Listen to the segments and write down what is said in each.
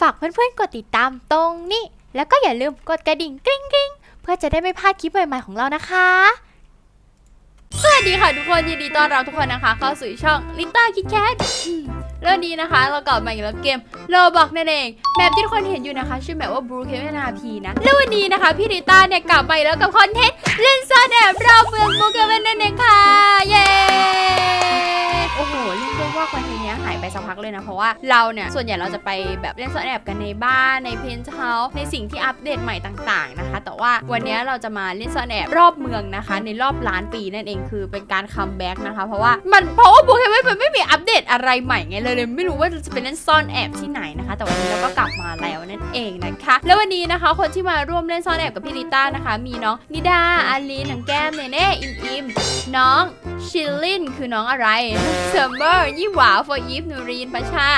ฝากเพื่อนๆกดติดตามตรงนี้ แล้วก็อย่าลืมกดกระดิ่งกริ๊งกริ๊งเพื่อจะได้ไม่พลาดคลิปใหม่ๆของเรานะคะ สวัสดีค่ะทุกคนยินดีต้อนรับทุกคนนะคะ เข้าสู่ช่องลิต้าคิดแคทเรื่องนี้นะคะ เรากลับมาอีกแล้วเกมโลบอกนั่นเองแบบที่ทุกคนเห็นอยู่นะคะชื่อแบบว่า Blue k e v e n RP นะแล้ววันนี้นะคะพี่ริต้าเนี่ยกลับมาอีกแล้วกับคอนเทนต์เล่นซ่อนแอบรอบเมือง Blue k e v e n นั่นเองค่ะเย้ โอ้โหเรียกได้ว่าคอนเทนต์นี้หายไปสักพักเลยนะ เพราะว่าเราเนี่ยส่วนใหญ่เราจะไปแบบเล่นซ่อนแอบกันในบ้านในเพนท์เฮาส์ในสิ่งที่อัปเดตใหม่ต่างๆนะคะ แต่ว่าวันนี้เราจะมาเล่นซ่อนแอบรอบเมืองนะคะ ในรอบล้านปีนั่นเองคือเป็นการคัมแบ็กนะคะ เพราะว่ามันเพราะว่าโปเกมอนมันไม่มีอัปเดตอะไรใหม่ไงเลยเลยไม่รู้ว่าจะไปเล่นซ่อนแอบที่ไหนนะคะ แต่วันนี้เราก็กลับมาแล้วนั่นเองนะคะ แล้ววันนี้นะคะคนที่มาร่วมเล่นซ่อนแอบกับพี่ลิต้านะคะ มีน้องนิดาอาลีน้องแก้มเนเน่อิมอิมน้องชิลลินคือน้องอะไรซมเมอร์ยี่หวาฟอยิฟนูรีนประชา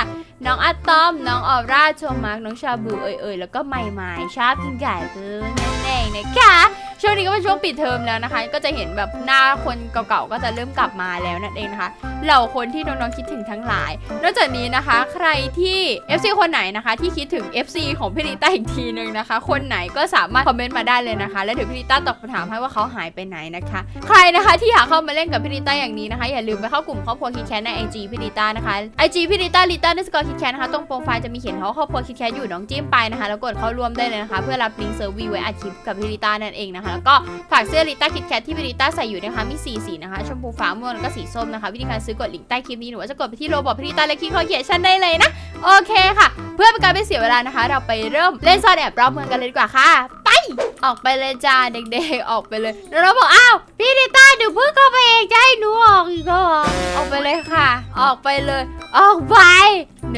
น้องอะตอม น้องออร่าโชมาร์กน้องชาบูเอ่ยเอ่ยแล้วก็ใหม่ใหม่ชอบกินไก่เพื่อนนั่นเองนะคะ ช่วงนี้ก็เป็นช่วงปิดเทอมแล้วนะคะ ก็จะเห็นแบบหน้าคนเก่าๆก็จะเริ่มกลับมาแล้วนั่นเองนะคะเหล่าคนที่น้องๆคิดถึงทั้งหลาย นอกจากนี้นะคะ ใครที่ FC คนไหนนะคะ ที่คิดถึง FC ของพี่ลิต้าอีกทีหนึ่งนะคะ คนไหนก็สามารถคอมเมนต์มาได้เลยนะคะ แล้วเดี๋ยวพี่ลิต้าตอบคำถามให้ว่าเขาหายไปไหนนะคะ ใครนะคะที่อยากเข้ามาเล่นกับพี่ลิต้าอย่างนี้นะคะ อย่าลืมไปเข้ากลุ่มครอบครัวคิดแคทใน IG พี่ลิต้านะคะ IG พี่ลิต้าลิต้าในสกอร์คิดแคทนะคะตรงโปรไฟล์จะมีเขียนเขาครอบครัวคิดแคทอยู่น้องจิ้มไปนะคะ แล้วกดเข้าร่วมได้เลยนะคะ เพื่อรับลิงก์เซอร์วีไว้อัดคลิปกับพี่ลิต้านั่นเองนะคะแล้วก็ฝากเสื้อลิต้าคิดแคทที่พี่ลิต้าใส่อยู่นะคะมีสีสีนะคะชมพูฟ้าม่วงแล้วก็สีส้มนะคะวิธีการซื้อกดลิงก์ใต้คลิปนี้หรือว่าจะกดไปที่โลบอกพี่ลิต้าและคลิกข้อเขียนชั้นได้เลยนะโอเคค่ะ เพื่อเป็นการไม่เสียเวลานะคะ เราไปเริ่มเล่นซ่อนแอบรอบเมืองกันเลยดีกว่าค่ะไปออกไปเลยจ้าเด็กๆออกไปเลยแล้วเราบอกอ้าวพี่ลิต้าหนูเพิ่งเข้าไปเองจะให้หนูออกอีกเหรอออกไปเลยค่ะ ออกไปเลย ออกไป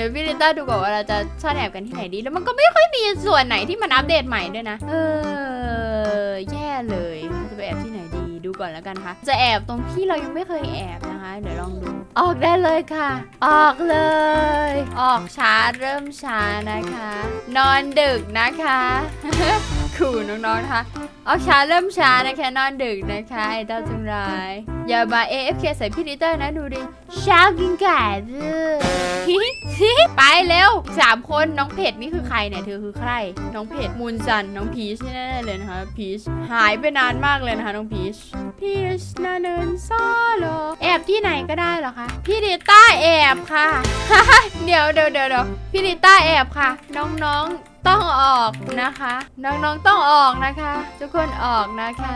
ดี๋ยวพี่ลิต้าดูก่อนว่าเราจะซ่อนแอบกันที่ไหนดี แล้วมันก็ไม่ค่อยมีส่วนไหนที่มันอัปเดตใหม่ด้วยนะ เออ แย่เลยเราจะไปแอบที่ไหนดี ดูก่อนแล้วกันนะคะจะแอบตรงที่เรายังไม่เคยแอบนะคะ เดี๋ยวลองดู ออกได้เลยค่ะ ออกเลย ออกช้าเริ่มช้านะคะ นอนดึกนะคะ ขู่น้องๆนะคะออกช้าเริ่มช้านะคะนอนดึกนะคะไอ้เต้าจังไรายอย่ามา AFK ใส่พี่ลิเตอร์นะดูดิเช้ากินไก่เลยไปเร็วสามคนน้องเพจนี่คือใครเนี่ยเธอคือใคร น้องเพจมูนซันน้องพีชแน่ๆเลยนะคะพีชหายไปนานมากเลยนะคะน้องพีชพีชนาเนินซอโลแอบที่ไหนก็ได้เหรอคะพี่ลิต้าแอบค่ะ เดี๋ยวเดี๋ยวเดี๋ยวเดี๋ยวพี่ลิต้าแอบค่ะ น้องๆ ต้องออกนะคะ น้องๆต้องออกนะคะ ทุกคนออกนะคะ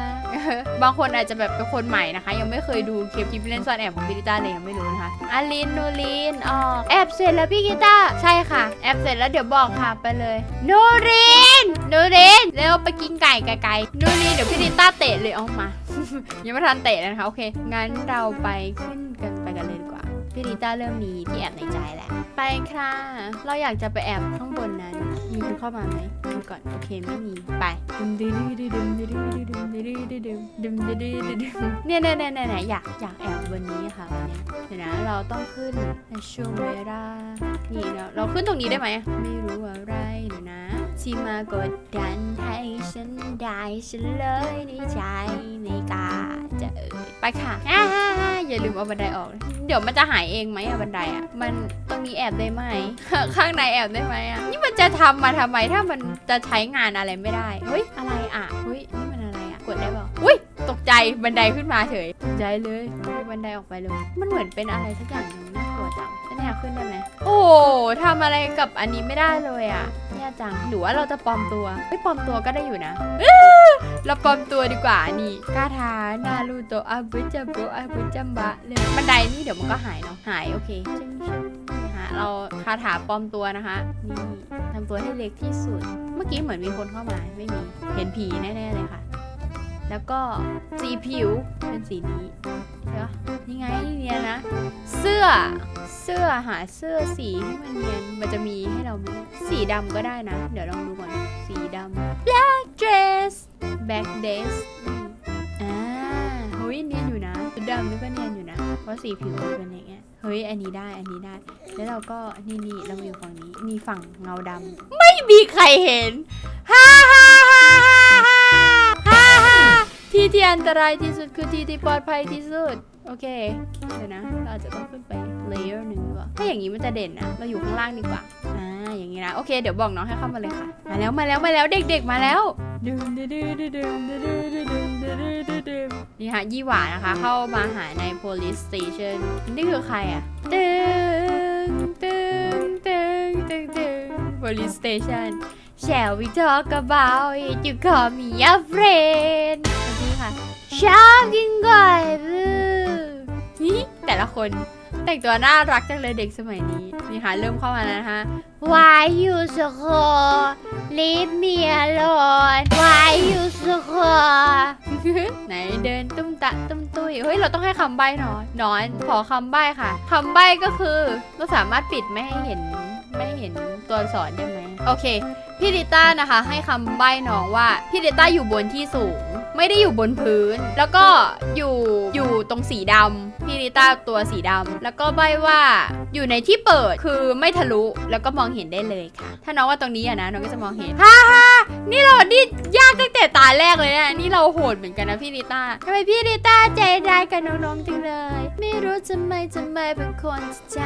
บางคนอาจจะแบบเป็นคนใหม่นะคะ ยังไม่เคยดูคลิปคลิปเล่นซ่อนแอบของพี่กีตาร์เลยยังไม่รู้นะคะอาลินนูลินออกแอบเสร็จแล้วพี่กีตาร์ใช่ค่ะแอบเสร็จแล้วเดี๋ยวบอกค่ะไปเลยนูรินนูรินเร็วไปกินไก่ไกลๆนูรินเดี๋ยวพี่กีตาร์เตะเลยเอามา ยังไม่ทันเตะเลยนะคะโอเคงั้นเราไปขึ้นกันไปกันเลยดีกว่า พี่ลิต้าเริ่มมีที่แอบในใจแหละ ไปค่ะ เราอยากจะไปแอบข้างบนนั้น มีคนเข้ามาไหมดูก่อน โอเคไม่มี ไปดึนี่ยเนี่ยเนี่ยเนี่ยอยากอยากแอบวันนี้ค่ะวันนี้เดี๋ยวนะเราต้องขึ้นในช่วงเวลานี่เราเราขึ้นตรงนี้ได้ไหมไม่รู้อะไรเดี๋ยวนะ ที่มากดดันให้ฉันได้ฉันเลยในใจในกาจะเอ่ยไปค่ะอ่าอย่าลืมเอาบันไดออก เดี๋ยวมันจะหายเองไหมอะบันไดอะมันตรงนี้แอบได้ไหม ข้างในแอบได้ไหมอะนี่มันจะทำมาทำไมถ้ามันจะใช้งานอะไรไม่ได้เฮ้ยอะไรอะเฮ้ยนี่มันอะไรอะกดได้เปล่าอุ้ยตกใจบันไดขึ้นมาเฉยตกใจเลยบันไดออกไปเลย มันเหมือนเป็นอะไรสักอย่างนึงน่ากลัวจังฉันอยขึ้นได้ไหมโอ้ทำอะไรกับอันนี้ไม่ได้เลยอะ แย่จัง หรือว่าเราจะปลอมตัวไม่ปลอมตัวก็ได้อยู่นะเราปลอมตัวดีกว่านี่คาถานารูโตะอาบุจัมโบอาบุจัมบะเลยบันไดนี่เดี๋ยวมันก็หายเนาะหายโอเคชึ้งชึ้งนี่ฮะเราคาถาปลอมตัวนะคะนี่ทำตัวให้เล็กที่สุด เมื่อกี้เหมือนมีคนเข้ามาไม่มีเห็นผีแน่ๆเลยค่ะ แล้วก็สีผิวเป็นสีนี้ใช่ปะนี่ไงเนียนนะ เสื้อเสื้อหาเสื้อสีให้มันเนียนมันจะมีให้เราไหมสีดำก็ได้นะ เดี๋ยวลองดูก่อนสีดำ black dress black dress อ่าเฮ้ยเนียนอยู่นะชุดำนี่ก็เนียนอยู่นะ เพราะสีผิวมันเป็นอย่างเงี้ยเฮ้ยอันนี้ได้อันนี้ได้ แล้วเราก็นี่นี่เรามาอยู่ฝั่งนี้มีฝั่งเงาดำไม่มีใครเห็นฮ่าฮ่าฮ่า ที่ที่อันตรายที่สุดคือที่ที่ปลอดภัยที่สุด โอเคเดี๋ยวนะ เราอาจจะต้องขึ้นไปเลเยอร์หนึ่งดีกว่าถ้าอย่างนี้มันจะเด่นนะเราอยู่ข้างล่างดีกว่าอ่าอย่างนี้นะโอเคเดี๋ยวบอกน้องให้เข้ามาเลยค่ะ มาแล้วมาแล้วมาแล้วเด็กๆมาแล้วดึมดึมดึมดึมดึมดึมดึมดึมดึมดึมดึมนี่ฮะยี่หวานะคะ เข้ามาหาใน police station นี่คือใครอะตึงตึงตึงตึงตึง police station Shall we talk about it you call me a friend ค่ะ ชอบกินก่อยบูนี่แต่ละคนแต่งตัวน่ารักจังเลยเด็กสมัยนี้นี่ค่ะเริ่มเข้ามาแล้วนะคะ Why you so cold Leave me alone Why you so cold ไหนเดินตุ้มตะตุ้มตุ้ยเฮ้ยเราต้องให้คำใบ้หนอนหนอนขอคำใบ้ค่ะคำใบ้ก็คือเราสามารถปิดไม่ให้เห็นไม่ให้เห็นตัวอักษรได้ไหมโอเคพี่ดิต้านะคะให้คำใบ้น้องว่าพี่ดิต้าอยู่บนที่สูง ไม่ได้อยู่บนพื้น แล้วก็อยู่อยู่ตรงสีดำพี่ดิต้าตัวสีดำแล้วก็ใบ้ว่าอยู่ในที่เปิดคือไม่ทะลุแล้วก็มองเห็นได้เลยค่ะ ถ้าน้องว่าตรงนี้อะนะน้องก็จะมองเห็นฮ่าฮ่านี่เรานี่ยากตั้งแต่ตาแรกเลยนะนี่เราโหดเหมือนกันนะพี่ดิต้าทำไมพี่ดิต้าใจร้ายกับน้องๆจังเลย ไม่รู้ทำไมทำไมเป็นคนใจ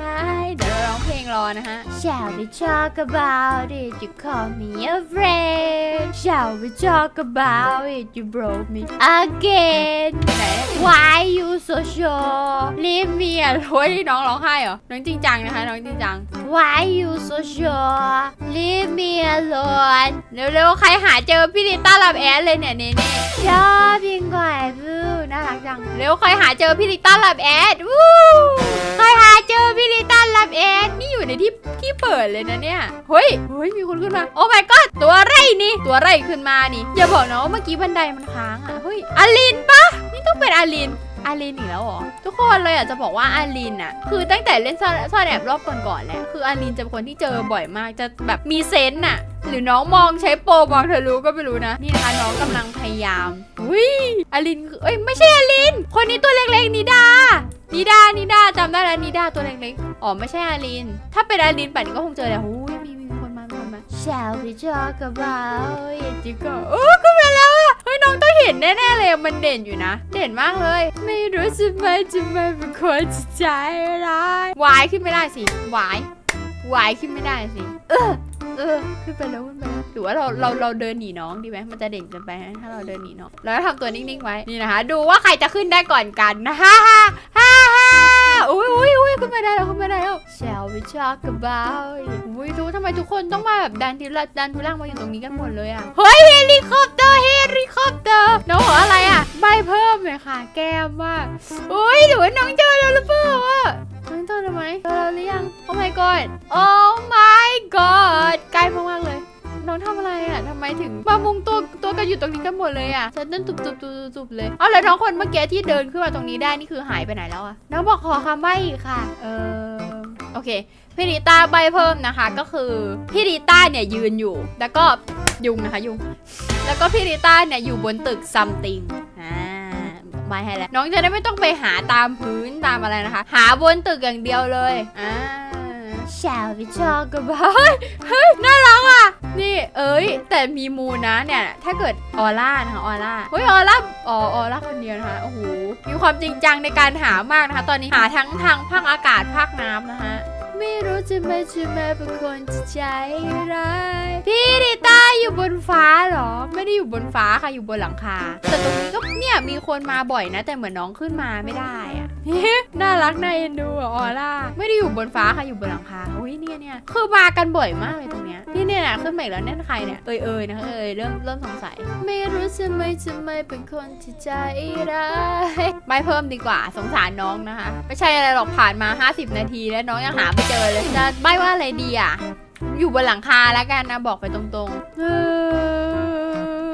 ร้ายเดี๋ยวเราร้องเพลงรอนะฮะ Shall we talk about it you call me a friend Shall we talk about it you broke me again ไหน Why you so sure Leave me alone เฮ้ยน้องร้องไห้เหรอ น้องจริงจังนะคะ น้องจริงจัง Why you so sure Leave me alone เร็วๆ ใครหาเจอพี่ดิต้าลับแอดเลยเนี่ยเน่ๆชอบยิงก่อยบูน่า รักจัง เร็วใครหาเจอพี่ดิต้าลับแอดวู้ใครหาเจอพี่ดิต้าลับแอดนี่อยู่ในที่ที่เปิดเลยนะเนี่ย เฮ้ย เฮ้ย มีคนขึ้นมา โอ้ my god ตัวไรนี่ ตัวไรขึ้นมานี่ อย่าบอกนะว่าเมื่อกี้บันไดมันค้างอะ เฮ้ยอาลินปะนี่ต้องเป็นอาลินอาลินอีกแล้วเหรอ ทุกคนเลยอยากจะบอกว่าอาลินอะคือตั้งแต่เล่นซ่อนซ่อนแอบรอบก่อนๆแหละคืออาลินจะเป็นคนที่เจอบ่อยมากจะแบบมีเซนส์น่ะ หรือน้องมองใช้โปรมองเธอรู้ก็ไม่รู้นะ นี่นะคะน้องกำลังพยายามอุ้ยอาลินคือเอ้ยไม่ใช่อาลิน คนนี้ตัวเล็กๆนิดานิดานิดาจำได้แล้วนิดาตัวเล็กๆอ๋อไม่ใช่อาลิน ถ้าเป็นอาลินป่านนี้ก็คงเจอแล้วอุ้ยมีมีคนมามีคนมา Shall we talk about it จิก็โอ้ก็มาแล้วอะเฮ้ยน้องต้องเห็นแน่ๆเลยมันเด่นอยู่นะ เด่นมากเลย ไม่รู้จะไม่จะไม่เป็นคนจะใจร้ายวายขึ้นไม่ได้สิวายวายขึ้นไม่ได้สิเออ เออขึ้นไปแล้วขึ้นไปแล้วหรือว่าเราเราเราเดินหนีน้องดีไหมมันจะเด่นเกินไปนะถ้าเราเดินหนีน้องเราทำตัวนิ่งๆไว้นี่นะคะ ดูว่าใครจะขึ้นได้ก่อนกันนะฮ่าฮ่าฮ่าฮ่าอุ้ยอุ้ยอุ้ยขึ้นมาได้แล้วขึ้นมาได้แล้ว Shall we talk about อุ้ยดูทำไมทุกคนต้องมาแบบดันทีละดันทุลังมาอยู่ตรงนี้กันหมดเลยอะเฮ้ยเฮลิคอปเตอร์เฮลิคอปเตอร์น้องบอกอะไรอะใบเพิ่มเลยค่ะ แก้มมาอุ้ยหรือว่าน้องเจอแล้วหรือเปล่า เจอแล้วไหมเจอแล้วหรือยัง Oh my god Oh my god ใกล้มากๆเลย น้องทำอะไรอะทำไมถึงมามุงตัวตัวกันอยู่ตรงนี้กันหมดเลยอะฉันเดินตุบตุบตุบตุบตุบเลยเอาแล้วน้องคนเมื่อกี้ที่เดินขึ้นมาตรงนี้ได้นี่คือหายไปไหนแล้วอะน้องบอกขอคำใบ้อีกค่ะ เออโอเค พี่ดิต้าใบเพิ่มนะคะ ก็คือพี่ดิต้าเนี่ยยืนอยู่ แล้วก็ยุงนะคะยุง แล้วก็พี่ดิต้าเนี่ยอยู่บนตึกซัมติง ไม่ให้แล้ว น้องจะได้ไม่ต้องไปหาตามพื้นตามอะไรนะคะ หาบนตึกอย่างเดียวเลยอ่า Shall we talk about เฮ้ย น่ารักอะ นี่เอ้ย แต่มีมูลนะเนี่ย ถ้าเกิดออร่านะคะออร่าเฮ้ยออร่าอ๋อออร่าคนเดียวนะคะ โอ้โห มีความจริงจังในการหามากนะคะ ตอนนี้หาทั้งทางภาคอากาศภาคน้ำนะคะ ไม่รู้จะไม่จะไม่เป็นคนใจร้ายพี่ดิต้าอยู่บนฟ้าเหรอ ไม่ได้อยู่บนฟ้าค่ะอยู่บนหลังคา แต่ตรงนี้ก็เนี่ยมีคนมาบ่อยนะ แต่เหมือนน้องขึ้นมาไม่ได้อะน่ารักน่าเอ็นดูออร่าไม่ได้อยู่บนฟ้าค่ะอยู่บนหลังคาอุ้ยเนี่ยเนี่ยคือมากันบ่อยมากเลยตรงเนี้ยนี่เนี่ยนะขึ้นมาอีกแล้วแน่นใครเนี่ยเอยเอยนะคะเอยเริ่มเริ่มสงสัย ไม่รู้จะไม่จะไม่เป็นคนที่ใจร้ายไม่เพิ่มดีกว่าสงสารน้องนะคะ ไม่ใช่อะไรหรอกผ่านมา 50 นาทีแล้วน้องยังหาเจอเลยจะใบว่าอะไรดีอะ อยู่บนหลังคาแล้วกันนะบอกไปตรงๆเอ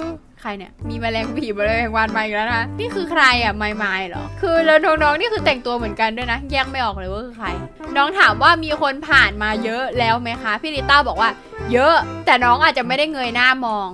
อใครเนี่ย มีแมลงผีแมลงวันมาอีกแล้วนะ นี่คือใครอะไม่ไม่หรอ คือแล้วน้องๆนี่คือแต่งตัวเหมือนกันด้วยนะ แยกไม่ออกเลยว่าคือใคร น้องถามว่ามีคนผ่านมาเยอะแล้วไหมคะ พี่ลิต้าบอกว่า เยอะ แต่น้องอาจจะไม่ได้เงยหน้ามอง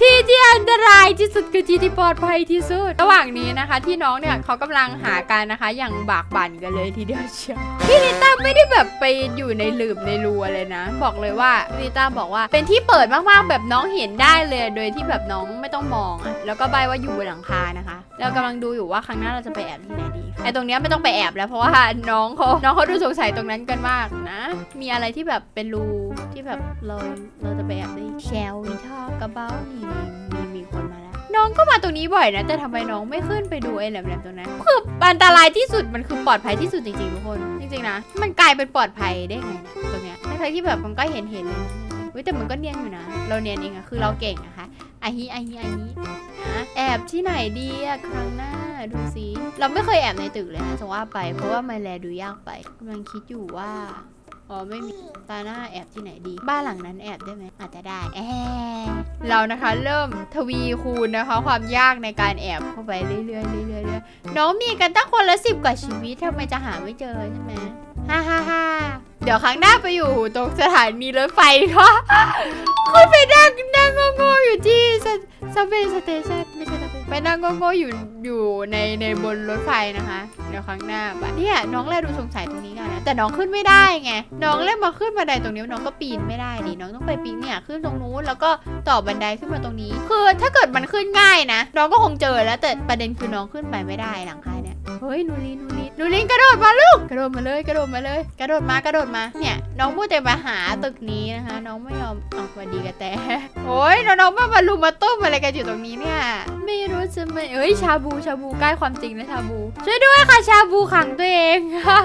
ที่ที่อันตรายที่สุดคือที่ที่ปลอดภัยที่สุด ระหว่างนี้นะคะ ที่น้องเนี่ยเขากำลังหากันนะคะ อย่างบากบั่นกันเลยทีเดียวเชียวพี่ลิต้าไม่ได้แบบไปอยู่ในหลืบในรูอะไรนะ บอกเลยว่าพี่ลิต้าบอกว่า เป็นที่เปิดมากๆแบบน้องเห็นได้เลย โดยที่แบบน้องไม่ต้องมองอะแล้วก็ใบว่าอยู่บนหลังคานะคะ เรากำลังดูอยู่ว่าครั้งหน้าเราจะไปแอบที่ไหนดีไอตรงเนี้ยไม่ต้องไปแอบแล้วเพราะว่าน้องเขาน้องเขาดูสงสัยตรงนั้นกันมากนะ มีอะไรที่แบบเป็นรูที่แบบเราเราจะไปแอบได้ Shall we talk about นี่มีมีคนมาแล้ว น้องก็มาตรงนี้บ่อยนะ แต่ทำไมน้องไม่ขึ้นไปดูไอ้แหลมๆตรงนั้นคืออันตรายที่สุดมันคือปลอดภัยที่สุดจริงๆทุกคนจริงๆนะมันกลายเป็นปลอดภัยได้ไงเนี่ยตรงเนี้ยทั้งๆที่แบบมันก็เห็นเห็นๆเลยเว้ยแต่มันก็เนียนอยู่นะ เราเนียนเองอะคือเราเก่งนะคะ อาฮิอาฮิอาฮินะแอบที่ไหนดีอะครั้งหน้าดูสิเราไม่เคยแอบในตึกเลยนะจะว่าไป เพราะว่ามันแลดูยากไปกำลังคิดอยู่ว่าอ๋อไม่มีตาหน้าแอบที่ไหนดี บ้านหลังนั้นแอบได้ไหมอาจจะได้แอบเรานะคะเริ่มทวีคูณนะคะ ความยากในการแอบเข้าไปเรื่อยๆเรื่อยๆเรื่อยๆน้องมีกันตั้งคนละสิบกว่าชีวิตทำไมจะหาไม่เจอใช่ไหมฮ่าฮ่าฮ่า เดี๋ยวครั้งหน้าไปอยู่ตรงสถานีรถไฟก็คุณไปนั่งนั่งโง่ๆอยู่ที่ซับเวย์สเตชันไม่ใช่ซับเวย์ไปนั่งโง่ๆอยู่อยู่ในในบนรถไฟนะคะ เดี๋ยวครั้งหน้าไปเนี่ยน้องแลดูสงสัยตรงนี้กันนะแต่น้องขึ้นไม่ได้ไงน้องเล่นมาขึ้นบันไดตรงนี้น้องก็ปีนไม่ได้ดิน้องต้องไปปีนเนี่ยขึ้นตรงนู้นแล้วก็ต่อบันไดขึ้นมาตรงนี้ คือถ้าเกิดมันขึ้นง่ายนะ น้องก็คงเจอแล้วแต่ประเด็นคือน้องขึ้นไปไม่ได้หลังคา เฮ้ยนูรินนูรินนูรินกระโดดมาลูกกระโดดมาเลยกระโดดมาเลย กระโดดมากระโดดมาเนี่ยน้องพูดแต่มาหาตึกนี้นะคะ น้องไม่ยอมออกสวัสดีกระแต่โอ้ยน้องๆมามาลุมมาตุ้มอะไรกันอยู่ตรงนี้เนี่ยไม่รู้จะไม่เอ้ยชาบูชาบูใกล้ความจริงนะชาบู ช่วยด้วยค่ะชาบูขังตัวเอง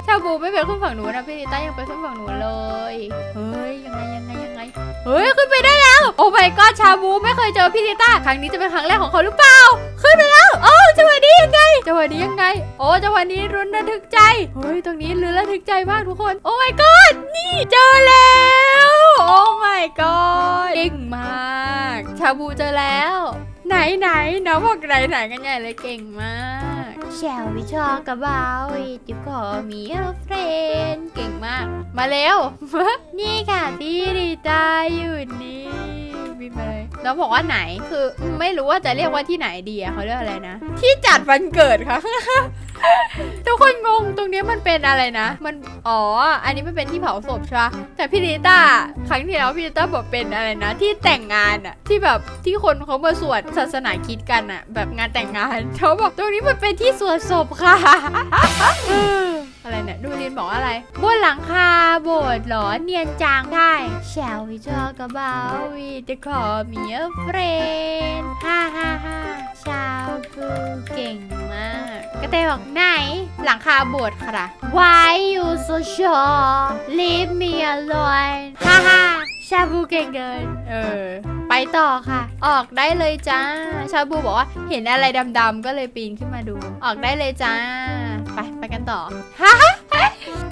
ชาบูไม่ไปขึ้นฝั่งหนูนะพี่ลิต้ายังไปขึ้นฝั่งหนูเลยเฮ้ยยังไง เฮ้ยขึ้นไปได้แล้ว โอ้ my god ชาบูไม่เคยเจอพี่ลิต้าครั้งนี้จะเป็นครั้งแรกของเขาหรือเปล่า ขึ้นไปแล้วโอ้จังหวะนี้ยังไงจังหวะนี้ยังไง โอ้จังหวะนี้รุนระทึกใจเฮ้ยตรงนี้รุนระทึกใจมากทุกคน โอ้ my god นี่เจอแล้วโอ้ my god เก่งมาก ชาบูเจอแล้ว ไหนไหนน้องบอกไหนไหนกันใหญ่เลยเก่งมาก Shall we talk about it you call me a friend เก่งมาก มาเร็ว นี่ค่ะพี่ดีตาอยู่นี่ บินมาเลยน้องบอกว่าไหนคือไม่รู้ว่าจะเรียกว่าที่ไหนดีอะเขาเรียกอะไรนะ ที่จัดวันเกิดค่ะ ทุกคนงงตรงนี้มันเป็นอะไรนะ มันอ๋อ อันนี้มันเป็นที่เผาศพใช่ปะแต่พี่ลิต้าครั้งที่แล้วพี่ลิต้าบอกเป็นอะไรนะ ที่แต่งงานอะที่แบบที่คนเขามาสวดศาสนาคริดกันอะแบบงานแต่งงานเขาบอกตรงนี้มันเป็นที่สวดศพค่ะเอออะไรเนี่ยดูลินบอกว่าอะไรบนหลังคาโบสถ์เหรอเนียนจางได้ Shall we talk about it the call me a friend ฮ่าฮ่าฮ่าชาวบูเก่งมาก กระเตบอกไหน หลังคาโบสถ์ค่ะ Why you so sure leave me alone ฮ่าฮ่าชาบูเก่งเกิน เออ ไปต่อค่ะ ออกได้เลยจ้า ชาบูบอกว่าเห็นอะไรดำๆก็เลยปีนขึ้นมาดู ออกได้เลยจ้า ไปไปกันต่อฮ่าฮ่า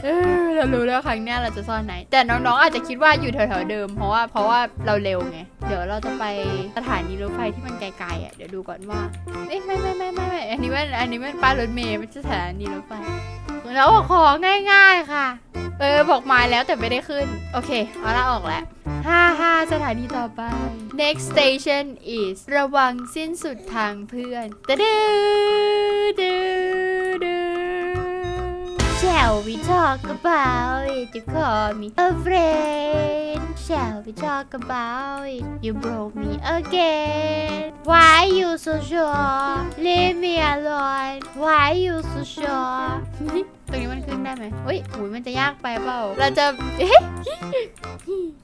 เออเรารู้แล้วครั้งหน้าเราจะซ่อนไหน แต่น้องๆอาจจะคิดว่าอยู่แถวๆเดิม เพราะว่าเพราะว่าเราเร็วไง เดี๋ยวเราจะไปสถานีรถไฟที่มันไกลๆอะ เดี๋ยวดูก่อนว่าเอ้ยไม่ไม่ไม่ไม่ไม่อันนี้มันอันนี้มันป้ายรถเมล์ไม่ใช่สถานีรถไฟแล้วบอกของง่ายๆค่ะ เออบอกมาแล้วแต่ไม่ได้ขึ้น โอเคเอาละออกแล้วห้าห้าสถานีต่อไป next station is ระวังสิ้นสุดทางเพื่อนตะดือดือดือ Shall we talk about it? You call me a friend. Shall we talk about it? You broke me again. Why are you so sure? Leave me alone. Why are you so sure? ตรงนี้มันขึ้นได้ไหมเฮ้ยหุยมันจะยากไปเปล่า เราจะเอ๊ะ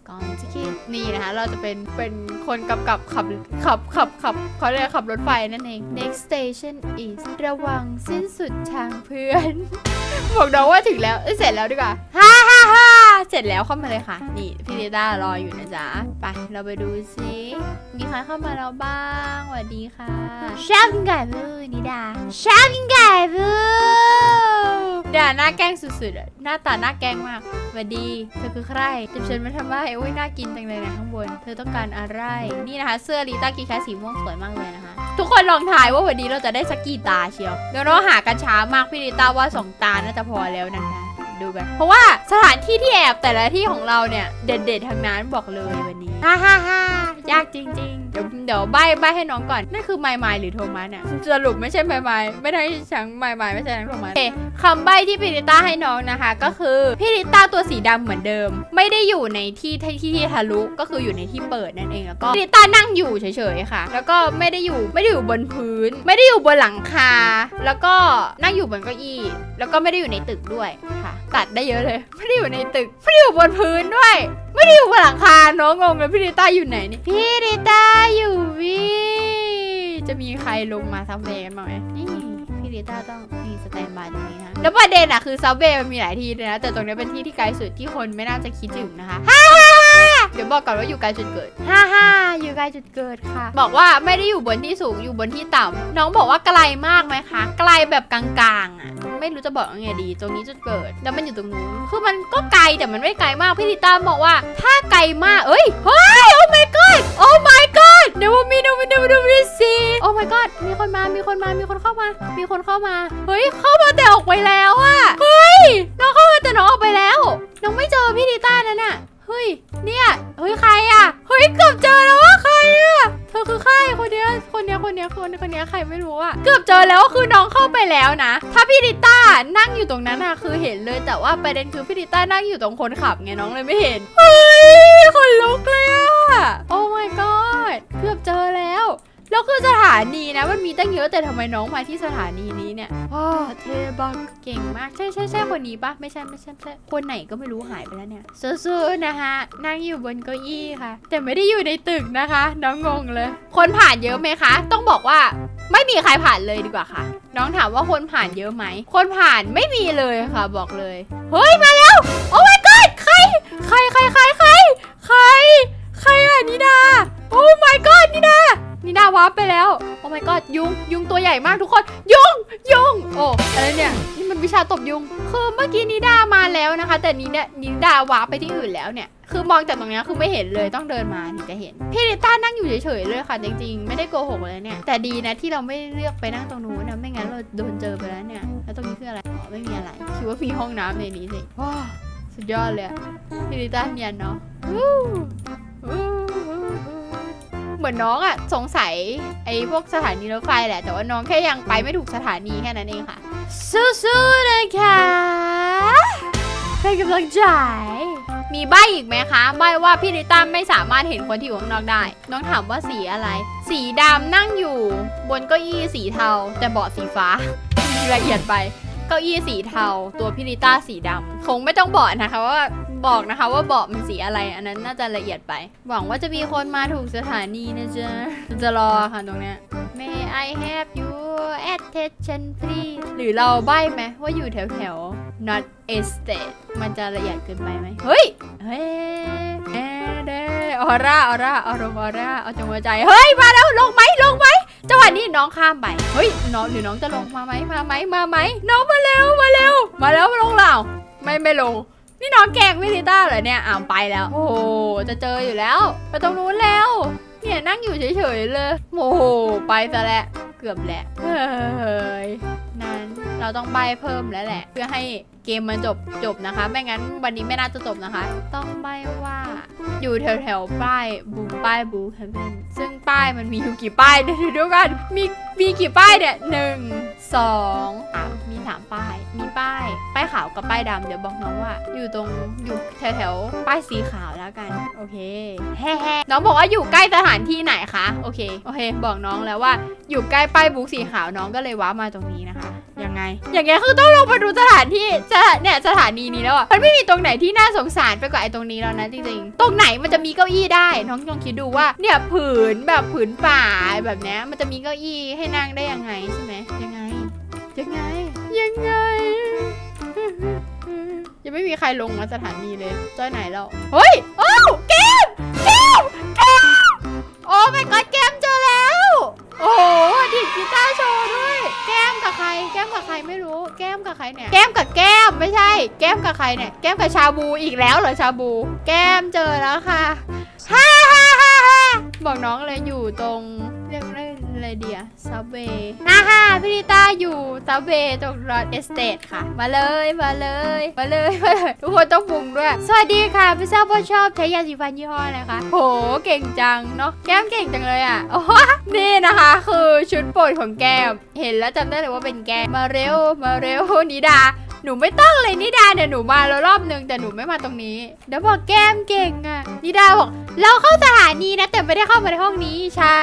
ก่อนจะคิดนี่นะคะ เราจะเป็น เป็นคนกำกับขับ ขับ ขับ ขับเขาเรียกขับรถไฟนั่นเอง next station is ระวังสิ้นสุดทางเพื่อน บอกน้องว่าถึงแล้วเอ้ยเสร็จแล้วดีกว่าฮ่าฮ่าฮ่าเสร็จแล้วเข้ามาเลยค่ะ นี่พี่เดต้ารออยู่นะจ๊ะ ไป เราไปดูซิมีใครเข้ามาแล้วบ้างสวัสดีค่ะชอบกินไก่บูนิดาชอบกินไก่บูด่าหน้าแกล้งสุดๆอะหน้าตาหน้าแกล้งมากสวัสดี เธอคือใครจับฉันมาทำไมโอ้ยน่ากินจังเลยนะข้างบน เธอต้องการอะไร นี่นะคะ เสื้อลีต้ากีแคสสีม่วงสวยมากเลยนะคะ ทุกคนลองทายว่าวันนี้เราจะได้สักกี่ตาเชียวเดี๋ยวเราหากันช้ามากพี่ลิต้าว่าสองตาน่าจะพอแล้วนะคะดูกันเพราะว่าสถานที่ที่แอบแต่ละที่ของเราเนี่ย เด็ดๆทั้งนั้นบอกเลยวันนี้ฮ่าฮ่าฮ่า ยากจริงๆ เดี๋ยวเดี๋ยวใบใบให้น้องก่อน นั่นคือไมล์ไมล์หรือโทมัสเนี่ยสรุปไม่ใช่ไมล์ไมล์ไม่ได้ช้างไมล์ไมล์ไม่ใช่ช้างโทมัสโอเคคำใบที่พี่ลิต้าให้น้องนะคะ ก็คือพี่ลิต้าตัวสีดำเหมือนเดิม ไม่ได้อยู่ในที่ที่ที่ที่ทะลุก็คืออยู่ในที่เปิดนั่นเองแล้วก็พี่ลิต้านั่งอยู่เฉยๆค่ะ แล้วก็ไม่ได้อยู่ไม่ได้อยู่บนพื้น ไม่ได้อยู่บนหลังคา แล้วก็นั่งอยู่บนเก้าอี้แล้วก็ไม่ได้อยู่ในตึกด้วยค่ะ ตัดได้เยอะเลย ไม่ได้อยู่ในตึกไม่ได้อยู่บนพื้นด้วย ไม่ได้อยู่บนหลังคา น้องงงเลยพี่ลิต้าอยู่ไหนเนี่ยพี่ลิต้าอยู่วิจะมีใครลงมาซับเวย์กันบ้างไหมนี่ พี่ลิต้าต้องมีสแตนบายตรงนี้นะแล้วประเด็นอะคือซับเวย์มันมีหลายที่เลยนะ แต่ตรงนี้เป็นที่ที่ไกลสุดที่คนไม่น่าจะคิดถึงนะคะฮ่าเดี๋ยวบอกก่อนว่าอยู่ไกลจุดเกิดฮ่าฮ่าอยู่ไกลจุดเกิดค่ะ บอกว่าไม่ได้อยู่บนที่สูงอยู่บนที่ต่ำน้องบอกว่าไกลมากไหมคะไกลแบบกลางๆอะไม่รู้จะบอกยังไงดี ตรงนี้จุดเกิด แล้วมันอยู่ตรงนู้นคือมันก็ไกลแต่มันไม่ไกลมากพี่ลิต้าบอกว่า ถ้าไกลมากเอ้ยเฮ้ยโอ้ my god โอ้ my god เดี๋ยวมีดูมีดูดูดูสิโอ้ my god มีคนมา มีคนมา มีคนเข้ามา มีคนเข้ามา เฮ้ย เข้ามาแต่ออกไปแล้วอะเฮ้ย น้องเข้ามาแต่น้องออกไปแล้ว น้องไม่เจอพี่ดิต้านั่นน่ะ เฮ้ย เนี่ย เฮ้ย ใครอะเฮ้ย เกือบเจอแล้ว เธอคือใช่คนเนี้ยคนเนี้ยคนเนี้ยคนคนเนี้ยใครไม่รู้อะเกือบเจอแล้วคือน้องเข้าไปแล้วนะ ถ้าพี่ดิต้านั่งอยู่ตรงนั้นอะคือเห็นเลยแต่ว่าประเด็นคือพี่ดิต้านั่งอยู่ตรงคนขับไงน้องเลยไม่เห็นเฮ้ยคนลุกเลยอะโอ้ my god เกือบเจอแล้ว แล้วคือสถานีนะมันมีตั้งเยอะแต่ทำไมน้องมาที่สถานีนี้เนี่ยอ๋อเทบักเก่งมากใช่ใช่ใช่คนนี้ปะไม่ใช่ไม่ใช่ใช่คนไหนก็ไม่รู้หายไปแล้วเนี่ยสู้ๆนะคะนั่งอยู่บนเก้าอี้ค่ะ แต่ไม่ได้อยู่ในตึกนะคะ น้องงงเลย คนผ่านเยอะไหมคะ ต้องบอกว่าไม่มีใครผ่านเลยดีกว่าค่ะ น้องถามว่าคนผ่านเยอะไหม คนผ่านไม่มีเลยค่ะ บอกเลย เฮ้ยมาแล้ว โอ้ my god ใคร ใครใครใครใครใครใครอะนิดา โอ้ my god นิดา นิดาวาร์ปไปแล้ว โอ้ my god ยุง ยุงตัวใหญ่มากทุกคน ยุง ยุง โอ้ อะไรเนี่ย นี่มันวิชาตบยุง คือเมื่อกี้นิดามาแล้วนะคะ แต่นี้เนี่ยนิดาวาร์ปไปที่อื่นแล้วเนี่ย คือมองจากตรงนี้คือไม่เห็นเลยต้องเดินมาถึงจะเห็น พี่ลิต้านั่งอยู่เฉยๆเลยค่ะจริงๆ ไม่ได้โกหกเลยเนี่ย แต่ดีนะที่เราไม่เลือกไปนั่งตรงนู้นนะ ไม่งั้นเราโดนเจอไปแล้วเนี่ย แล้วตรงนี้คืออะไร อ๋อ ไม่มีอะไร คิดว่ามีห้องน้ำในนี้สิว้าวสุดยอดเลยพี่ลิต้าเนียนเนาะ เหมือนน้องอะสงสัยไอ้พวกสถานีรถไฟแหละ แต่ว่าน้องแค่ยังไปไม่ถูกสถานีแค่นั้นเองค่ะสู้ๆนะคะเป็นกำลังใจมีใบอีกไหมคะ ใบว่าพี่ลิต้าไม่สามารถเห็นคนที่อยู่ข้างนอกได้ น้องถามว่าสีอะไร สีดำนั่งอยู่ บนเก้าอี้สีเทา แต่เบาะสีฟ้าละเอียดไป เก้าอี้สีเทา ตัวพิลิต้าสีดำคงไม่ต้องบอกนะคะว่า บอกนะคะว่าเบาะมันสีอะไร อันนั้นน่าจะละเอียดไป หวังว่าจะมีคนมาถูกสถานีนะจ๊ะจะรอค่ะตรงเนี้ย May I have your attention please หรือเราใบ้ไหมว่าอยู่แถวแถวๆ not estate มันจะละเอียดเกินไปไหมเฮ้ย เฮ้ยเอเดออร่าออร่าอารมณ์ออร่าเอาจงหัวใจ เฮ้ย มาแล้วลงไหมลงไหมจังหวะนี้น้องข้ามไป เฮ้ย น้องหรือน้องจะลงมาไหมมาไหมมาไหมน้องมาเร็วมาเร็ว มาแล้วลงเหล่าไม่ไม่ลง นี่น้องแกงวิลิต้าเหรอเนี่ยอ่าวไปแล้ว โอ้โหจะเจออยู่แล้ว ไปตรงนู้นแล้ว เนี่ยนั่งอยู่เฉยๆเลยโอ้โหไปซะแล้วเกือบแหละเฮ้ยนั้นเราต้องใบเพิ่มแล้วแหละ เพื่อให้เกมมันจบจบนะคะ ไม่งั้นวันนี้ไม่น่าจะจบนะคะ ต้องใบว่าอยู่แถวแถวๆป้ายบูป้ายบูเฮเวนซึ่งป้ายมันมีอยู่กี่ป้ายเดี๋ยวดูกันมีมีกี่ป้ายเนี่ยหนึ่งสองสาม มีป้าย มีป้าย ป้ายขาวกับป้ายดำเดี๋ยวบอกน้องว่า อยู่ตรงอยู่แถวแถวๆป้ายสีขาวแล้วกัน โอเคแฮ่ๆน้องบอกว่าอยู่ใกล้สถานที่ไหนคะ โอเค โอเค บอกน้องแล้วว่า อยู่ใกล้ป้ายบุ๊กสีขาวน้องก็เลยว้ามาตรงนี้นะคะ ยังไง อย่างเงี้ยคือต้องลงมาดูสถานที่จะเนี่ยสถานีนี้แล้วอะ มันไม่มีตรงไหนที่น่าสงสารไปกว่าไอ้ตรงนี้แล้วนะจริงๆ ตรงไหนมันจะมีเก้าอี้ได้ น้องลองคิดดูว่า เนี่ยผืนแบบผืนป่าแบบเนี้ยมันจะมีเก้าอี้ให้นั่งได้ยังไงใช่ไหมยังไง ยังไง ยังไง ยังไม่มีใครลงมาสถานีเลยจ้อยไหนแล้ว เฮ้ยโอ้าวเกมเกมเกมโอ้ my god เกมเจอแล้ว โอ้โหดิดกีตาร์โชว์ด้วย แก้มกับใคร แก้มกับใครไม่รู้ แก้มกับใครเนี่ย แก้มกับแก้มไม่ใช่ แก้มกับใครเนี่ย แก้มกับชาบูอีกแล้วเหรอชาบู แก้มเจอแล้วค่ะฮ่าฮ่าฮ่าฮ่าบอกน้องเลยอยู่ตรง เรียกได้อะไรเดียซับเวย์นะฮะพี่ลิต้าอยู่ซับเวย์ตรงรอดเอสเตทค่ะ มาเลยมาเลยมาเลยมาเลยทุกคนต้องปรุงด้วย สวัสดีค่ะพี่ทราบว่าชอบใช้ยาสีฟันยี่ห้ออะไรคะโหเก่งจังเนาะแก้มเก่งจังเลยอะโอ้นี่นะคะคือชุดโปรดของแก้ม เห็นแล้วจำได้เลยว่าเป็นแก้มมาเร็วมาเร็วนิดาหนูไม่ต้องเลยนิดาเนี่ยหนูมาแล้วรอบนึงแต่หนูไม่มาตรงนี้ เดี๋ยวบอกแก้มเก่งอะ่ะนิดาบอกเราเข้าสถานีนะแต่ไม่ได้เข้ามาในห้องนี้ใช่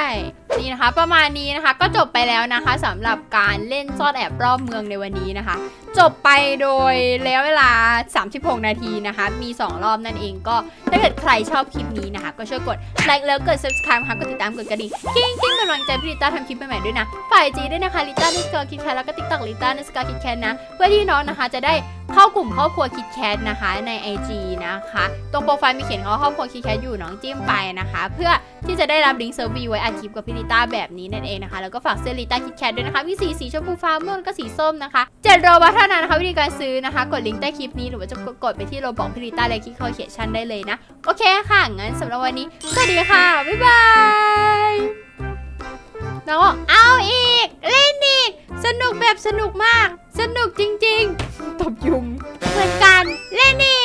นี่นะคะ ประมาณนี้นะคะก็จบไปแล้วนะคะสำหรับการเล่นซ่อนแอบรอบเมืองในวันนี้นะคะ จบไปโดยแล้วเวลา 36 นาทีนะคะ มี 2 รอบนั่นเองก็ถ้าเกิดใครชอบคลิปนี้นะคะ ก็ช่วยกดไลค์แล้วกด subscribe นะคะกดติดตามกดกระดิ่งกิ้งกิ้งเป็นกำลังใจพี่ลิต้าทำคลิปใหม่ๆด้วยนะฝ่ายจีด้วยนะคะลิต้าในสกอร์คิดแคทแล้วก็ติ๊กต็อกลิต้าในสกอร์คิดแคทนะ เพื่อที่น้องนะคะจะได้เข้ากลุ่มครอบครัวคิดแคทนะคะใน IG นะคะ ตรงโปรไฟล์มีเขียนคำว่าครอบครัวคิดแคทอยู่น้องจิ้มไปนะคะ เพื่อที่จะได้รับลิงก์เซอร์วีไว้อัดคลิปกับพี่ลิต้าแบบนี้นั่นเองนะคะ แล้วก็ฝากเสื้อลิต้าคิดแคทด้วยนะคะ มีสีสีชมพูฟ้าม่วงแล้วก็สีส้มนะคะเจ็ดโรบัตเท่านั้นนะคะวิธีการซื้อนะคะ กดลิงก์ใต้คลิปนี้หรือว่าจะกดไปที่โรบอกพี่ลิต้าเลยคลิกเข้าเขียนชันได้เลยนะ โอเคค่ะ งั้นสำหรับวันนี้ สวัสดีค่ะ บ๊ายบายน้องเอาอีก เล่นอีก สนุกแบบสนุกมาก สนุกจริง ๆ ตบยุงเหมือนกัน เล่นอีก